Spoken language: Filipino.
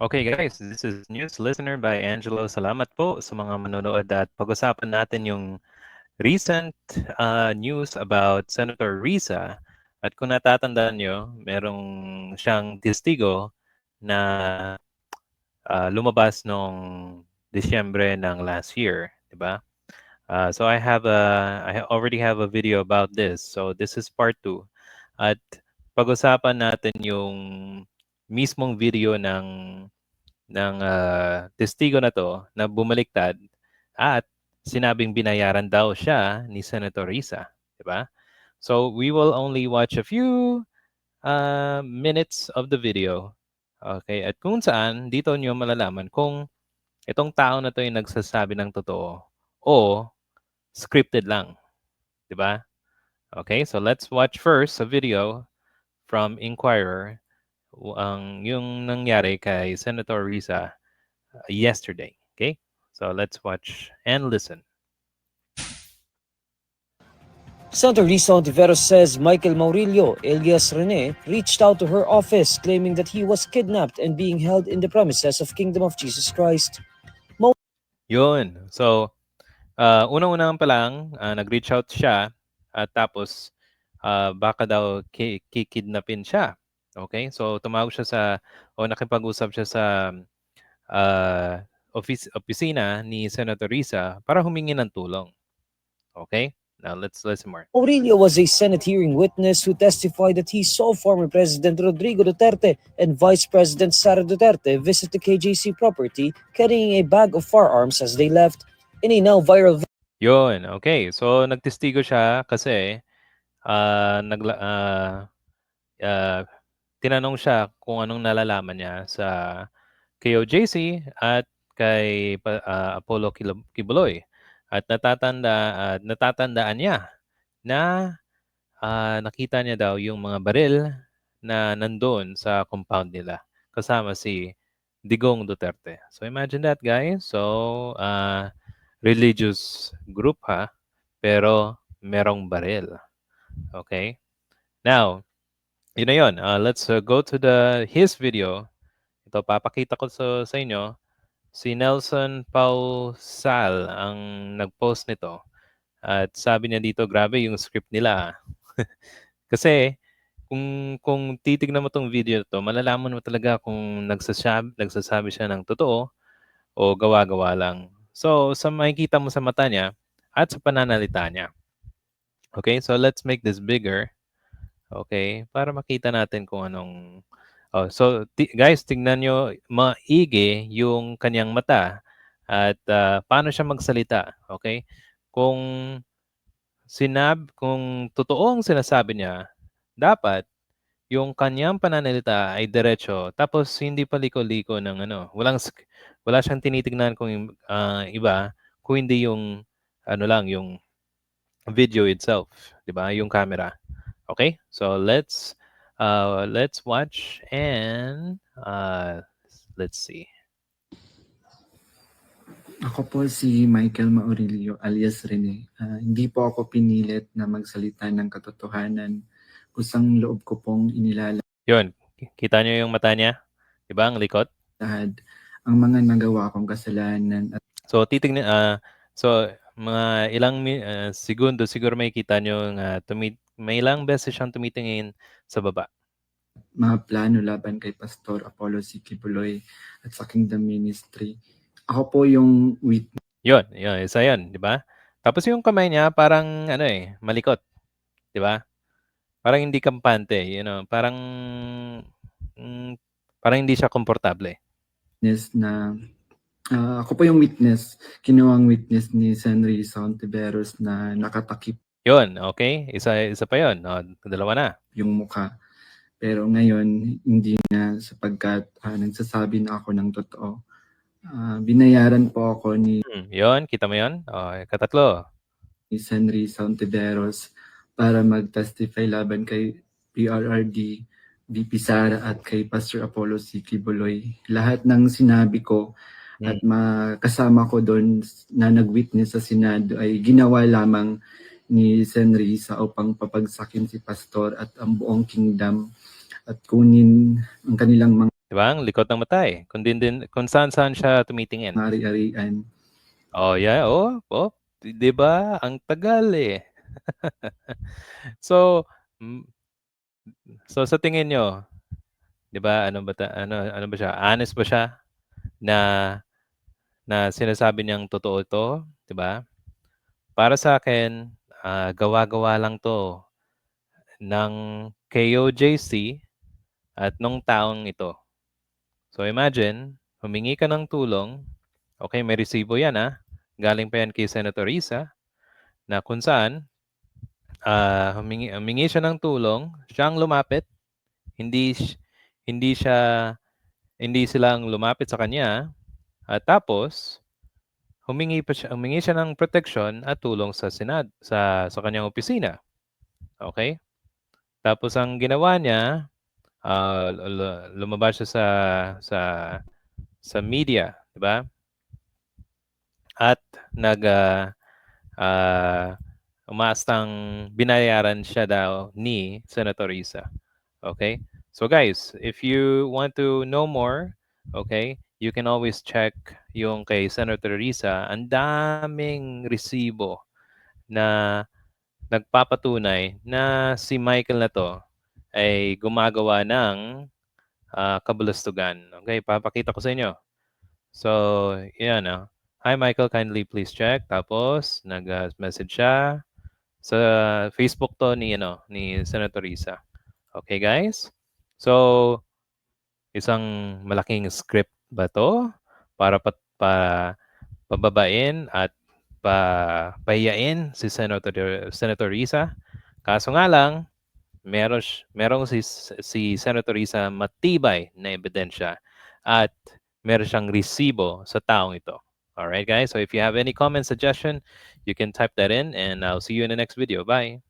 Okay guys, this is News Listener by Angelo. Salamat po sa mga manonood at pag-usapan natin yung recent uh, news about Senator Risa. At kung natatandaan nyo, merong siyang testigo na uh, lumabas noong Disyembre ng last year, di ba? Uh, so I have a, I already have a video about this. So this is part 2. At pag-usapan natin yung mismong video ng ng uh, testigo na to na bumaliktad at sinabing binayaran daw siya ni Senator Risa, di ba? So we will only watch a few uh, minutes of the video. Okay, at kung saan dito niyo malalaman kung itong tao na to yung nagsasabi ng totoo o scripted lang, di ba? Okay, so let's watch first a video from Inquirer ang yung nangyari kay Senator Risa uh, yesterday. Okay? So let's watch and listen. Senator Risa Ontiveros says Michael Maurilio, alias Rene, reached out to her office claiming that he was kidnapped and being held in the premises of Kingdom of Jesus Christ. Yun. So, uh, unang-unang pa lang, uh, nag-reach out siya at tapos uh, baka daw ki- kikidnapin siya. Okay? So, tumawag siya sa, o nakipag-usap siya sa uh, office, opisina ni Senator Risa para humingi ng tulong. Okay? Now, let's listen more. Maurilio was a Senate hearing witness who testified that he saw former President Rodrigo Duterte and Vice President Sara Duterte visit the KJC property carrying a bag of firearms as they left. In a now viral Yun, okay. So, nagtestigo siya kasi uh, nagla, uh, uh, tinanong siya kung anong nalalaman niya sa KOJC at kay uh, Apollo Kibuloy. At natatanda at natatandaan niya na uh, nakita niya daw yung mga baril na nandoon sa compound nila kasama si Digong Duterte. So imagine that guys. So uh, religious group ha, pero merong baril. Okay? Now, yun na yun. Uh, let's uh, go to the his video. Ito, papakita ko sa, sa inyo. Si Nelson Pausal ang nag-post nito. At sabi niya dito, grabe yung script nila. Kasi, kung, kung titignan mo tong video to, malalaman mo talaga kung nagsasabi, nagsasabi siya ng totoo o gawa-gawa lang. So, sa makikita mo sa mata niya at sa pananalita niya. Okay, so let's make this bigger. Okay, para makita natin kung anong Oh, so ti- guys, tingnan nyo maigi yung kanyang mata at uh, paano siya magsalita, okay? Kung sinab kung totoong sinasabi niya, dapat yung kanyang pananalita ay diretso tapos hindi paliko-liko ng ano, walang wala siyang tinitingnan kung uh, iba kung hindi yung ano lang yung video itself, 'di ba? Yung camera. Okay? So let's uh, let's watch and uh, let's see. Ako po si Michael Maurilio alias Rene. Uh, hindi po ako pinilit na magsalita ng katotohanan. Kusang loob ko pong inilalahad Yun, kita nyo yung mata niya? Diba, ang likot? ang mga nagawa kong kasalanan at So, titignan, uh, so, mga ilang uh, segundo, siguro may kita nyo uh, tumi- may ilang beses siyang tumitingin sa baba. mga plano laban kay Pastor Apollo C. Kibuloy at sa Kingdom Ministry. Ako po yung witness Yun, yun, isa yun, di ba? Tapos yung kamay niya parang ano eh, malikot. Di ba? Parang hindi kampante, you know, parang mm, parang hindi siya komportable. na ah, ako po yung witness, kinuwang witness ni Senry Santiveros na nakatakip Yun, okay? Isa isa pa yun. O, dalawa na. yung mukha. Pero ngayon, hindi na sapagkat ah, nagsasabi na ako ng totoo. Ah, binayaran po ako ni, Hmm, yun, kita mo yun? O, katatlo. ni Senry Santiveros para mag-testify laban kay PRRD, VP Sara at kay Pastor Apollo C. Kibuloy. Lahat ng sinabi ko at makasama ko doon na nag-witness sa Senado ay ginawa lamang ni Senry sa upang papagsakin si Pastor at ang buong kingdom at kunin ang kanilang mga 'Di ba? Ang likot ng mata eh. Kung din din kung saan-saan siya tumitingin. Ari-arian. Oh, yeah. Oh, oh. 'Di ba? Ang tagal eh. so, so sa tingin nyo, 'di ba? Ano ba ta, ano ano ba siya? Honest ba siya na na sinasabi niyang totoo ito, 'di ba? Para sa akin, ah, gawa-gawa lang 'to ng KOJC at nung taong ito. So imagine, humingi ka ng tulong, okay, may resibo yan ah, galing pa yan kay Senator Risa, na kung saan, ah, humingi, humingi siya ng tulong, siya ang lumapit, hindi, hindi siya, hindi silang lumapit sa kanya, at tapos, humingi pa siya, humingi siya ng protection at tulong sa Senad, sa, sa kanyang opisina. Okay? Tapos ang ginawa niya, l- lumabas siya sa sa sa media, 'di ba? At nag ah, ah, umaastang binayaran siya daw ni Senator Risa. Okay? So guys, if you want to know more, okay, you can always check yung kay Senator Risa. Ang daming resibo na nagpapatunay na si Michael na to ay gumagawa ng ah, kabulastugan. Okay, papakita ko sa inyo. So, yan ah. Hi Michael, kindly please check. Tapos, nag-message siya sa Facebook to ni, ano, ni Senator Risa. Okay guys? So, isang malaking script ba to para pa, pa pababain at pa pahiyain si Senator Senator Risa. Kaso nga lang, meron merong si, si Senator Risa matibay na ebidensya at meron siyang resibo sa taong ito. Alright guys, so if you have any comment, suggestion, you can type that in and I'll see you in the next video. Bye!